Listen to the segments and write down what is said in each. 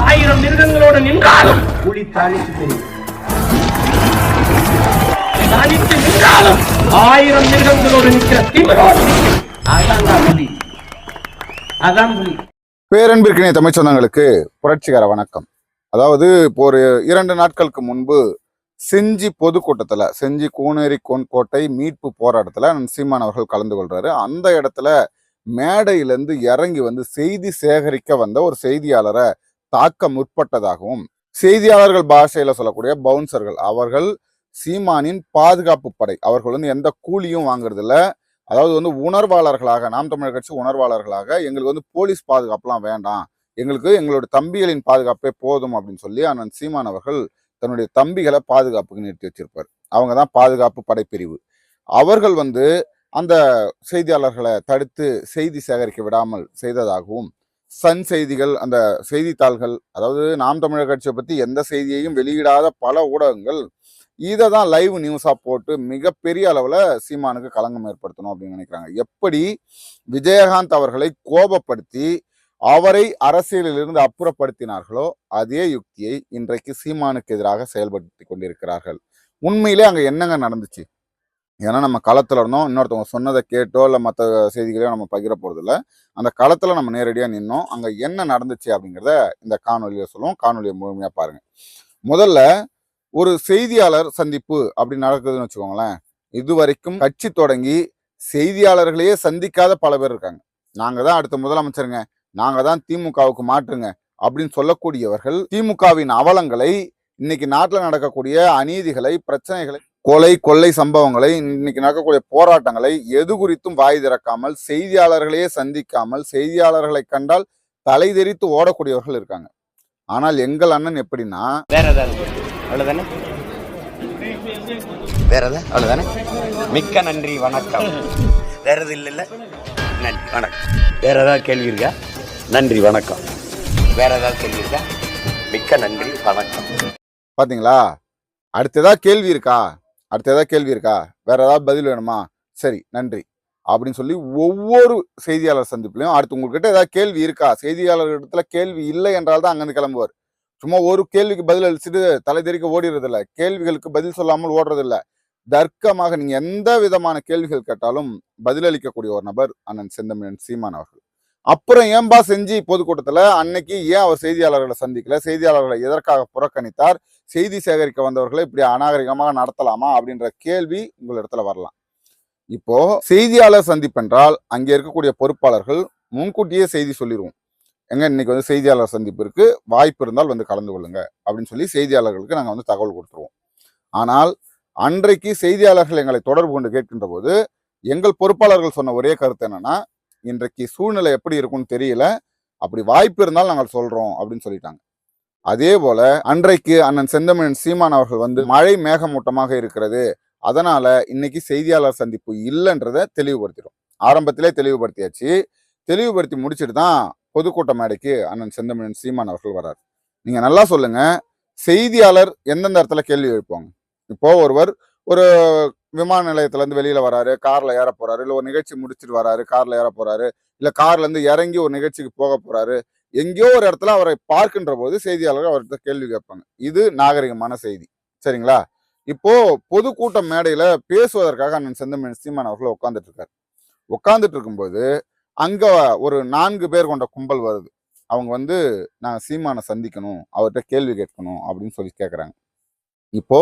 ஆயிரம் மிருகங்களோடு நின்றாலும் புலி தாளித்து தெரியும் தனித்து நின்றாலும் ஆயிரம் மிருகங்களோடு நிற்கிற திமிரோடு நிற்கும். அதான் புலி. அதான் புலி. பேரன்பிற்கினிய தமிழ் சொந்தங்களுக்கு புரட்சிகர வணக்கம். அதாவது இப்போ ஒரு இரண்டு நாட்களுக்கு முன்பு செஞ்சி பொதுக்கூட்டத்துல செஞ்சி கூனேரி கோட்டை மீட்பு போராட்டத்துல சீமான் அவர்கள் கலந்து கொள்றாரு. அந்த இடத்துல மேடையிலிருந்து இறங்கி வந்து செய்தி சேகரிக்க வந்த ஒரு செய்தியாளரை தாக்க முற்பட்டதாகவும் செய்தியாளர்கள் பாஷையில சொல்லக்கூடிய பவுன்சர்கள் அவர்கள் சீமானின் பாதுகாப்பு படை. அவர்கள் வந்து எந்த கூலியும் வாங்குறதில்ல. அதாவது வந்து உணர்வாளர்களாக நாம் தமிழர் கட்சி உணர்வாளர்களாக எங்களுக்கு வந்து போலீஸ் பாதுகாப்புலாம் வேண்டாம். எங்களுக்கு எங்களுடைய தம்பிகளின் பாதுகாப்பே போதும் அப்படின்னு சொல்லி அண்ணன் சீமான் அவர்கள் தன்னுடைய தம்பிகளை பாதுகாப்புக்கு நிறுத்தி வச்சிருப்பார். அவங்க தான் பாதுகாப்பு படைப்பிரிவு. அவர்கள் வந்து அந்த செய்தியாளர்களை தடுத்து செய்தி சேகரிக்க விடாமல் செய்ததாகவும் சன் செய்திகள் அந்த செய்தித்தாள்கள் அதாவது நாம் தமிழர் கட்சியை பற்றி எந்த செய்தியையும் வெளியிடாத பல ஊடகங்கள் இதை தான் லைவ் நியூஸாக போட்டு மிகப்பெரிய அளவில் சீமானுக்கு களங்கம் ஏற்படுத்தணும் அப்படின்னு நினைக்கிறாங்க. எப்படி விஜயகாந்த் அவர்களை கோபப்படுத்தி அவரை அரசியலில் இருந்து அப்புறப்படுத்தினார்களோ அதே யுக்தியை இன்றைக்கு சீமானுக்கு எதிராக செயல்படுத்தி கொண்டிருக்கிறார்கள். உண்மையிலே அங்கே என்னங்க நடந்துச்சு? ஏன்னா நம்ம களத்தில் இருந்தோம். இன்னொருத்தவங்க சொன்னதை கேட்டோ இல்லை மற்ற செய்திகளையோ நம்ம பகிர போகிறதில்ல அந்த களத்தில் நம்ம நேரடியாக நின்னோம். அங்கே என்ன நடந்துச்சு அப்படிங்கிறத இந்த காணொலியை சொல்லுவோம். காணொலியை முழுமையாக பாருங்கள் முதல்ல ஒரு செய்தியாளர் சந்திப்பு அப்படி நடக்குதுன்னு வச்சுக்கோங்களேன். இது வரைக்கும் கட்சி தொடங்கி செய்தியாளர்களையே சந்திக்காத பல பேர் இருக்காங்க. நாங்கள் தான் அடுத்த முதலமைச்சருங்க. நாங்கள் தான் திமுகவுக்கு மாற்றுங்க அப்படின்னு சொல்லக்கூடியவர்கள் திமுகவின் அவலங்களை இன்னைக்கு நாட்டில் நடக்கக்கூடிய அநீதிகளை பிரச்சனைகளை கொலை கொள்ளை சம்பவங்களை இன்னைக்கு நடக்கக்கூடிய போராட்டங்களை எது குறித்தும் வாய் திறக்காமல் செய்தியாளர்களையே சந்திக்காமல் செய்தியாளர்களை கண்டால் தலை தெரித்து ஓடக்கூடியவர்கள் இருக்காங்க. ஆனால் எங்கள் அண்ணன் எப்படின்னா வேற ஏதாவது அவ்வளோதானே வேற ஏதாவது? அவ்வளோதானே மிக்க நன்றி வணக்கம். வேற எதுவும் இல்லைல்ல? நன்றி வணக்கம். வேற ஏதாவது கேள்வி இருக்கா? நன்றி வணக்கம். வேற ஏதாவது கேள்வி இருக்கா? மிக்க நன்றி வணக்கம். பாத்தீங்களா? அடுத்த ஏதாவது கேள்வி இருக்கா? அடுத்த ஏதாவது கேள்வி இருக்கா? வேற ஏதாவது பதில் வேணுமா? சரி நன்றி. அப்படின்னு சொல்லி ஒவ்வொரு செய்தியாளர் சந்திப்புலையும் அடுத்து உங்ககிட்ட ஏதாவது கேள்வி இருக்கா? செய்தியாளர் இடத்துல கேள்வி இல்லை என்றால் தான் அங்கேருந்து கிளம்புவார். சும்மா ஒரு கேள்விக்கு பதில் அளிச்சுட்டு தலை தெறிக்க ஓடிறது கேள்விகளுக்கு பதில் சொல்லாமல் ஓடுறதில்ல. தர்க்கமாக நீங்க எந்த விதமான கேள்விகள் கேட்டாலும் பதிலளிக்கக்கூடிய ஒரு நபர் அண்ணன் செந்தமிழன் சீமான் அவர்கள். அப்புறம் ஏன்பா செஞ்சு பொதுக்கூட்டத்தில் அன்னைக்கு ஏன் அவர் செய்தியாளர்களை சந்திக்கல? செய்தியாளர்களை எதற்காக புறக்கணித்தார்? செய்தி சேகரிக்க வந்தவர்களை இப்படி அநாகரிகமாக நடத்தலாமா அப்படின்ற கேள்வி உங்களிடத்துல வரலாம். இப்போ செய்தியாளர் சந்திப்பென்றால் அங்கே இருக்கக்கூடிய பொறுப்பாளர்கள் முன்கூட்டியே செய்தி சொல்லிடுவோம் எங்க இன்னைக்கு வந்து செய்தியாளர் சந்திப்பு இருக்கு வாய்ப்பு இருந்தால் வந்து கலந்து கொள்ளுங்க அப்படின்னு சொல்லி செய்தியாளர்களுக்கு நாங்கள் வந்து தகவல் கொடுத்துருவோம். ஆனால் அன்றைக்கு செய்தியாளர்கள் எங்களை தொடர்பு கொண்டு கேட்கின்ற போது எங்கள் பொறுப்பாளர்கள் சொன்ன ஒரே கருத்து என்னன்னா இன்றைக்கு சூழ்நிலை எப்படி இருக்கும்னு தெரியல அப்படி வாய்ப்பு இருந்தால் நாங்கள் சொல்றோம் அப்படின்னு சொல்லிட்டாங்க. அதே போல அன்றைக்கு அண்ணன் செந்தமிழன் சீமான் அவர்கள் வந்து மழை மேகமூட்டமாக இருக்கிறது. அதனால இன்னைக்கு செய்தியாளர் சந்திப்பு இல்லைன்றதை தெளிவுபடுத்திடும். ஆரம்பத்திலே தெளிவுபடுத்தியாச்சு. தெளிவுபடுத்தி முடிச்சுட்டு தான் பொதுக்கூட்ட மேடைக்கு அண்ணன் செந்தமிழன் சீமான் அவர்கள் வர்றார். நீங்க நல்லா சொல்லுங்க. செய்தியாளர் எந்தெந்த இடத்துல கேள்வி எழுப்புவாங்க? இப்போ ஒருவர் ஒரு விமான நிலையத்துல இருந்து வெளியில வராரு கார்ல ஏற போறாரு இல்ல ஒரு நிகழ்ச்சி முடிச்சிட்டு வராரு கார்ல ஏற போறாரு இல்ல கார்ல இருந்து இறங்கி ஒரு நிகழ்ச்சிக்கு போக போறாரு எங்கேயோ ஒரு இடத்துல அவரை பார்க்கின்ற போது செய்தியாளர்கள் அவர்கிட்ட கேள்வி கேட்பாங்க. இது நாகரிகமான செய்தி. சரிங்களா? இப்போ பொதுக்கூட்டம் மேடையில பேசுவதற்காக அண்ணன் செந்தமிழ் சீமான் அவர்கள் உட்காந்துட்டு இருக்காரு உட்காந்துட்டு இருக்கும்போது அங்க ஒரு நான்கு பேர் கொண்ட கும்பல் வருது. அவங்க வந்து நான் சீமானை சந்திக்கணும். அவர்கிட்ட கேள்வி கேட்கணும். அப்படின்னு சொல்லி கேட்குறாங்க. இப்போ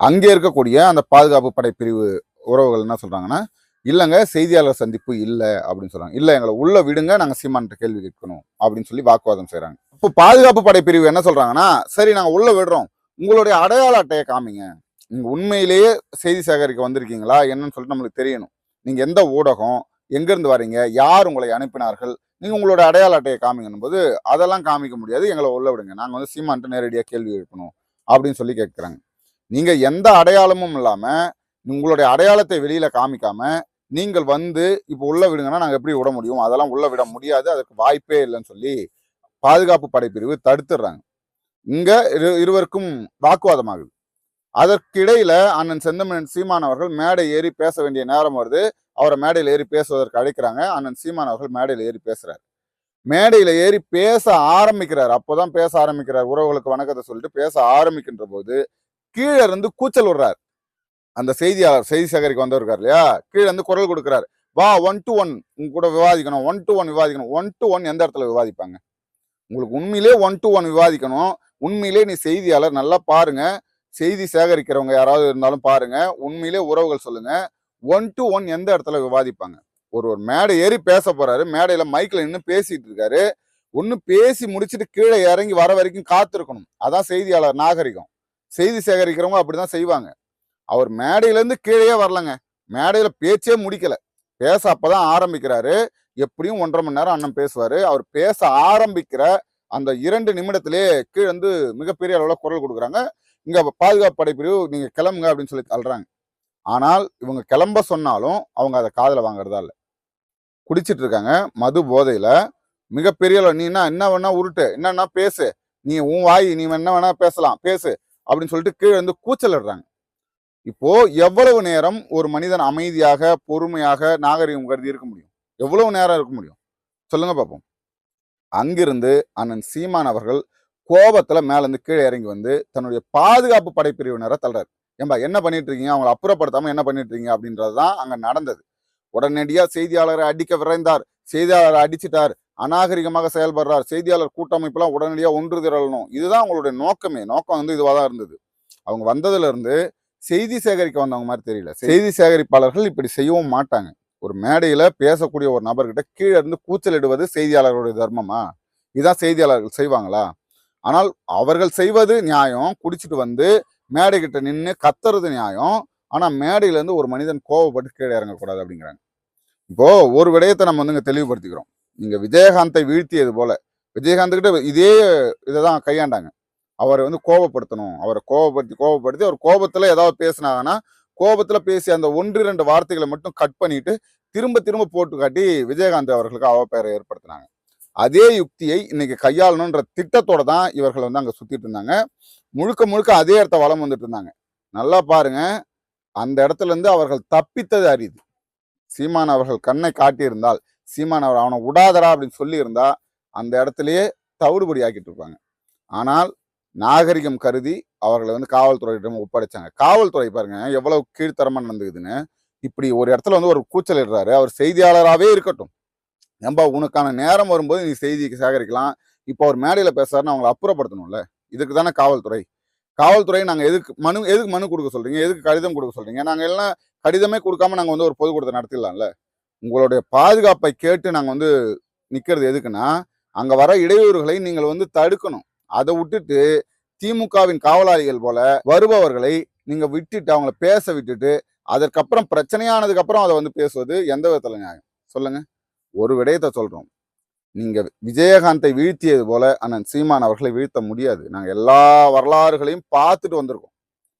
அங்கே இருக்கக்கூடிய அந்த பாதுகாப்பு படை பிரிவு உறவுகள் என்ன சொல்றாங்கன்னா இல்லைங்க செய்தியாளர் சந்திப்பு இல்லை அப்படின்னு சொல்றாங்க. இல்லை எங்களை உள்ள விடுங்க நாங்கள் சீமான்ட்ட கேள்வி கேட்கணும் அப்படின்னு சொல்லி வாக்குவாதம் செய்கிறாங்க இப்போ பாதுகாப்பு படை பிரிவு என்ன சொல்றாங்கன்னா சரி நாங்கள் உள்ள விடுறோம். உங்களுடைய அடையாள அட்டையை காமிங்க. நீங்கள் உண்மையிலேயே செய்தி சேகரிக்க வந்திருக்கீங்களா என்னன்னு சொல்லிட்டு நம்மளுக்கு தெரியணும். நீங்கள் எந்த ஊடகம் எங்கேருந்து வரீங்க யார் உங்களை அனுப்பினார்கள் நீங்கள் உங்களோட அடையாள அட்டையை காமிங்கன்னும் போது அதெல்லாம் காமிக்க முடியாது எங்களை உள்ள விடுங்க. நாங்கள் வந்து சீமான்ட்டு நேரடியாக கேள்வி எழுப்பணும் அப்படின்னு சொல்லி கேட்குறாங்க. நீங்கள் எந்த அடையாளமும் இல்லாமல் உங்களுடைய அடையாளத்தை வெளியில் காமிக்காமல் நீங்கள் வந்து இப்போ உள்ள விடுங்கன்னா நாங்கள் எப்படி விட முடியும்? அதெல்லாம் உள்ள விட முடியாது. அதுக்கு வாய்ப்பே இல்லைன்னு சொல்லி பாதுகாப்பு படைப்பிரிவு தடுத்துடுறாங்க. இங்கே இரு இருவருக்கும் வாக்குவாதமாகுது அதற்கிடையில் அதற்கிடையில அண்ணன் செந்தமன் சீமான் அவர்கள் மேடை ஏறி பேச வேண்டிய நேரம் வருது. அவரை மேடையில் ஏறி பேசுவதற்கு அழைக்கிறாங்க. அண்ணன் சீமான் அவர்கள் மேடையில் ஏறி பேசுறாரு. மேடையில் ஏறி பேச ஆரம்பிக்கிறார். அப்போதான் பேச ஆரம்பிக்கிறார். உறவுகளுக்கு வணக்கத்தை சொல்லிட்டு பேச ஆரம்பிக்கின்ற போது கீழே இருந்து கூச்சல் விடுறார் அந்த செய்தியாளர் செய்தி சேகரிக்க வந்தவருக்கார் இல்லையா? கீழே வந்து குரல் கொடுக்குறாரு. வா ஒன் டு ஒன் உங்க கூட விவாதிக்கணும். ஒன் டு ஒன் விவாதிக்கணும். ஒன் டு ஒன் எந்த இடத்துல விவாதிப்பாங்க? உங்களுக்கு உண்மையிலே ஒன் டு ஒன் விவாதிக்கணும். உண்மையிலே நீ செய்தியாளர் நல்லா பாருங்க. செய்தி சேகரிக்கிறவங்க யாராவது இருந்தாலும் பாருங்க. உண்மையிலே உறவுகள் சொல்லுங்க. ஒன் டு ஒன் எந்த இடத்துல விவாதிப்பாங்க? ஒரு ஒரு மேடை ஏறி பேச போறாரு. மேடையில மைக்கில் நின்று பேசிட்டு இருக்காரு. ஒன்று பேசி முடிச்சுட்டு கீழே இறங்கி வர வரைக்கும் காத்திருக்கணும். அதான் செய்தியாளர் நாகரிகம். செய்தி சேகரிக்கிறவங்க அப்படிதான் செய்வாங்க. அவர் மேடையிலேருந்து கீழே வரலங்க. மேடையில் பேச்சே முடிக்கலை. பேச அப்போதான் ஆரம்பிக்கிறாரு. எப்படியும் ஒன்றரை மணி நேரம் அண்ணன் பேசுவார். அவர் பேச ஆரம்பிக்கிற அந்த இரண்டு நிமிடத்திலே கீழே வந்து மிகப்பெரிய அளவில் குரல் கொடுக்குறாங்க. இங்கே பாதுகாப்பு படைப்பிரிவு நீங்கள் கிளம்புங்க அப்படின்னு சொல்லி தள்ளுறாங்க ஆனால் இவங்க கிளம்ப சொன்னாலும் அவங்க அதை காதில் வாங்குறதா இல்லை. குடிச்சிட்டு இருக்காங்க. மது போதையில். மிகப்பெரிய அளவு நீ என்ன என்ன வேணா உருட்டு. என்னன்னா பேசு. நீ உன் வாய் நீ என்ன வேணா பேசலாம். பேசு. அப்படின்னு சொல்லிட்டு கீழே வந்து கூச்சலிடுறாங்க. இப்போ எவ்வளவு நேரம் ஒரு மனிதன் அமைதியாக பொறுமையாக நாகரிகம் கருதி இருக்க முடியும்? எவ்வளவு நேரம் இருக்க முடியும்? சொல்லுங்க பார்ப்போம் அங்கிருந்து அண்ணன் சீமான் அவர்கள் கோபத்துல மேலேருந்து கீழே இறங்கி வந்து தன்னுடைய பாதுகாப்பு படைப்பிரிவினரை தள்ளுறாரு. ஏம்பா என்ன பண்ணிட்டு இருக்கீங்க அவங்களை அப்புறப்படுத்தாம என்ன பண்ணிட்டு இருக்கீங்க அப்படின்றது தான் அங்க நடந்தது. உடனடியா செய்தியாளரை அடிக்க விரைந்தார். செய்தியாளரை அடிச்சிட்டார். அநாகரிகமாக செயல்படுறார். செய்தியாளர் கூட்டமைப்புலாம் உடனடியாக ஒன்று திரளணும். இதுதான் அவங்களுடைய நோக்கமே. நோக்கம் வந்து இதுவாக தான் இருந்தது. அவங்க வந்ததுல இருந்து செய்தி சேகரிக்க வந்தவங்க மாதிரி தெரியல. செய்தி சேகரிப்பாளர்கள் இப்படி செய்யவும் மாட்டாங்க. ஒரு மேடையில பேசக்கூடிய ஒரு நபர்கிட்ட கீழே இருந்து கூச்சலிடுவது செய்தியாளர்களுடைய தர்மமா? இதான் செய்தியாளர்கள் செய்வாங்களா? ஆனால் அவர்கள் செய்வது நியாயம். குடிச்சிட்டு வந்து மேடை கிட்ட நின்று கத்துறது நியாயம். ஆனா மேடையில இருந்து ஒரு மனிதன் கோவப்பட்டு கீழே இறங்கக்கூடாது அப்படிங்கிறாங்க. இப்போ ஒரு விடயத்தை நம்ம வந்து இங்க தெளிவுபடுத்திக்கிறோம். நீங்க விஜயகாந்தை வீழ்த்தியது போல. விஜயகாந்த் கிட்ட இதே இதை தான் கையாண்டாங்க. அவரை வந்து கோபப்படுத்தணும். அவரை கோபப்படுத்தி கோபப்படுத்தி அவர் கோபத்தில் ஏதாவது பேசினாங்கன்னா கோபத்தில் பேசி அந்த ஒன்று இரண்டு வார்த்தைகளை மட்டும் கட் பண்ணிட்டு திரும்ப திரும்ப போட்டு காட்டி விஜயகாந்த் அவர்களுக்கு அவப்பெயரை ஏற்படுத்தினாங்க. அதே யுக்தியை இன்னைக்கு கையாளணுன்ற திட்டத்தோட தான் இவர்கள் வந்து அங்கே சுற்றிட்டு இருந்தாங்க. முழுக்க முழுக்க அதே இடத்த வளம் வந்துட்டு இருந்தாங்க. நல்லா பாருங்க. அந்த இடத்துல இருந்து அவர்கள் தப்பித்தது அறியுது சீமான் அவர்கள் கண்ணை காட்டியிருந்தால் சீமான் அவர் அவனை விடாதடா அப்படின்னு சொல்லியிருந்தா அந்த இடத்துலயே தவிடுபடி ஆக்கிட்டு இருப்பாங்க. ஆனால் நாகரிகம் கருதி அவர்களை வந்து காவல்துறையிடம் ஒப்படைச்சாங்க. காவல்துறை பாருங்க எவ்வளவு கீழ்த்தரமா நடந்துக்குதுன்னு. இப்படி ஒரு இடத்துல வந்து ஒரு கூச்சல் இடுறாரு அவர் செய்தியாளராகவே இருக்கட்டும். நம்ப உனக்கான நேரம் வரும்போது நீ செய்திக்கு சேகரிக்கலாம். இப்போ அவர் மேடையில் பேசுறாருன்னு அவங்களை அப்புறப்படுத்தணும்ல. இதுக்கு தானே காவல்துறை. காவல்துறை நாங்கள் எதுக்கு மனு எதுக்கு மனு கொடுக்க சொல்றீங்க? எதுக்கு கடிதம் கொடுக்க சொல்றீங்க? நாங்கள் எல்லாம் கடிதமே கொடுக்காம நாங்கள் வந்து ஒரு பொதுக்கூட்டத்தை நடத்திடலாம்ல. உங்களுடைய பாதுகாப்பை கேட்டு நாங்கள் வந்து நிற்கிறது எதுக்குன்னா அங்கே வர இடையூறுகளை நீங்கள் வந்து தடுக்கணும். அதை விட்டுட்டு திமுகவின் காவலாளிகள் போல வருபவர்களை நீங்க விட்டுட்டு அவங்கள பேச விட்டுட்டு அதற்கப்புறம் பிரச்சனையானதுக்கு அப்புறம் அதை வந்து பேசுவது எந்த விதத்துல நியாயம்? சொல்லுங்க. ஒரு விடயத்தை சொல்றோம். நீங்க விஜயகாந்தை வீழ்த்தியது போல அண்ணன் சீமான் அவர்களை வீழ்த்த முடியாது. நாங்கள் எல்லா வரலாறுகளையும் பார்த்துட்டு வந்திருக்கோம்.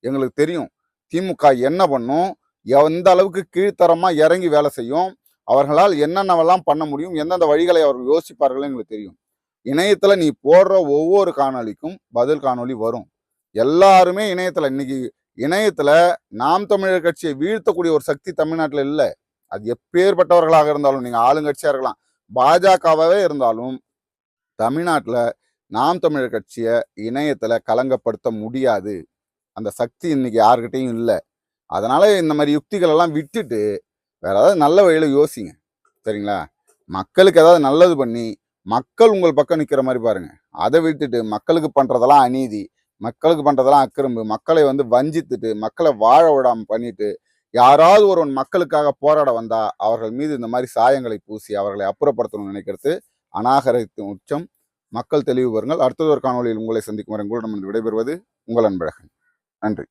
எங்களுக்கு தெரியும். திமுக என்ன பண்ணும்? எந்த அளவுக்கு கீழ்த்தரமா இறங்கி வேலை செய்யும்? அவர்களால் என்னென்னவெல்லாம் பண்ண முடியும்? எந்தெந்த வழிகளை அவர்கள் யோசிப்பார்கள் எங்களுக்கு தெரியும். இணையத்தில் நீ போடுற ஒவ்வொரு காணொளிக்கும் பதில் காணொளி வரும். எல்லாருமே இணையத்தில் இன்னைக்கு இணையத்தில் நாம் தமிழர் கட்சியை வீழ்த்தக்கூடிய ஒரு சக்தி தமிழ்நாட்டில் இல்லை. அது எப்பேற்பட்டவர்களாக இருந்தாலும் நீங்கள் ஆளுங்கட்சியாக இருக்கலாம் பாஜகவாகவே இருந்தாலும் தமிழ்நாட்டில் நாம் தமிழர் கட்சியை இணையத்தில் கலங்கப்படுத்த முடியாது. அந்த சக்தி இன்னைக்கு யாருக்கிட்டையும் இல்லை. அதனால் இந்த மாதிரி யுக்திகளெல்லாம் விட்டுட்டு வேற ஏதாவது நல்ல வழியில் யோசிங்க. சரிங்களா? மக்களுக்கு ஏதாவது நல்லது பண்ணி மக்கள் உங்கள் பக்கம் நிற்கிற மாதிரி பாருங்க. அதை விட்டுட்டு மக்களுக்கு பண்ணுறதெல்லாம் அநீதி மக்களுக்கு பண்ணுறதெல்லாம் அக்கிரம்பு மக்களை வந்து வஞ்சித்துட்டு மக்களை வாழ விடாம பண்ணிட்டு யாராவது ஒருவன் மக்களுக்காக போராட வந்தா அவர்கள் மீது இந்த மாதிரி சாயங்களை பூசி அவர்களை அப்புறப்படுத்தணும்னு நினைக்கிறது அநாகரத்தின் உச்சம். மக்கள் தெளிவு வருங்கள் அடுத்தது ஒரு காணொலியில் உங்களை சந்திக்கும் வரை உங்களிடம் விடைபெறுவது உங்கள் அன்பழகன். நன்றி.